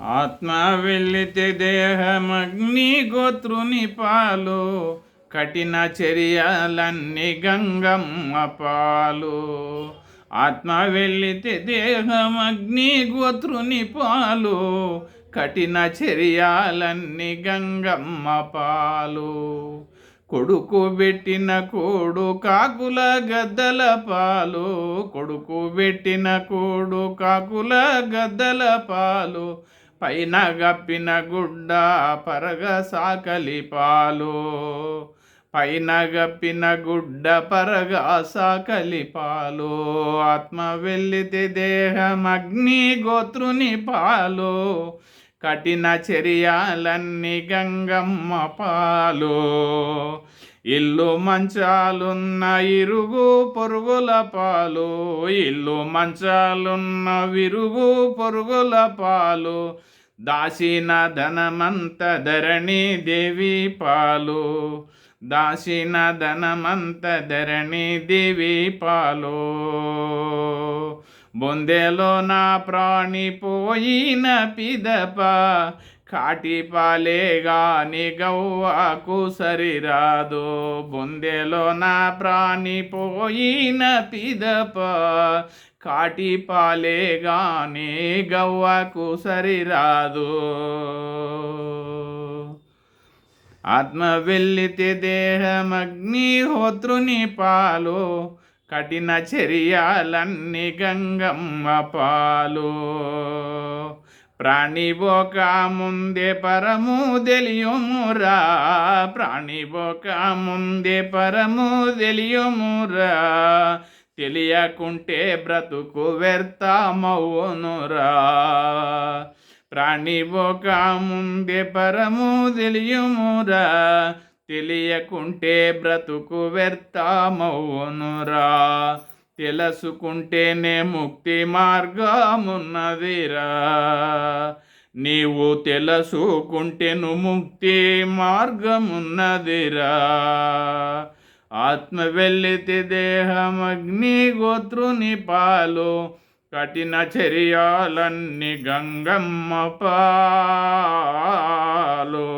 ఆత్మ వెళ్ళితే దేహమగ్ని గోత్రుని పాలు కఠిన చర్యలన్నీ గంగమ్మ పాలు. ఆత్మ వెళ్ళితే దేహమగ్ని గోత్రుని పాలు కఠిన చర్యలన్నీ గంగమ్మ పాలు. కొడుకు పెట్టిన కోడు కాకుల గద్దల పాలు కొడుకు పెట్టిన కోడు కాకుల గద్దల పాలు పైన గప్పిన గుడ్డ పరగ సాకలి పాలు. పైన గప్పిన గుడ్డ పరగ సాకలి పాలు. ఆత్మ వెళ్ళితే దేహం అగ్ని గోత్రుని పాలు. కఠిన చర్యాలన్నీ గంగమ్మ పాలు. ఇల్లు మంచాలున్న ఇరుగు పొరుగుల పాలు. ఇల్లు మంచాలున్న విరుగు పొరుగుల పాలు. దాసిన ధనమంత ధరణి దేవి పాలు. దాసిన ధనమంత ధరణి దేవి పాలు. బొందెలో నా ప్రాణి పోయిన పిదప. కాటి గాని గవ్వకు సరిరాదు. బొందెలో నా ప్రాణి పోయిన పిదప కాటి పాలే గాని గవ్వకు సరిరాదు. ఆత్మ వెళ్ళితే దేహమగ్నిహోత్రుని పాలు కఠిన చర్యలన్నీ గంగమ్మ పాలు. ప్రాణి ముందే పరము తెలియమురా ప్రాణి ముందే పరము తెలియమురా తెలియకుంటే బ్రతుకు వ్యర్థమవునురా ప్రాణి ముందే పరము తెలియమురా తెలియకుంటే బ్రతుకు వ్యర్థమవునురా తెలుసుకుంటేనే ముక్తి మార్గమున్నదిరా. నీవు తెలుసుకుంటేను ముక్తి మార్గమున్నదిరా. ఆత్మ వెళ్ళితే దేహం అగ్ని గోత్రుని పాలు కఠిన చర్యాలన్నీ గంగమ్మ పాలో.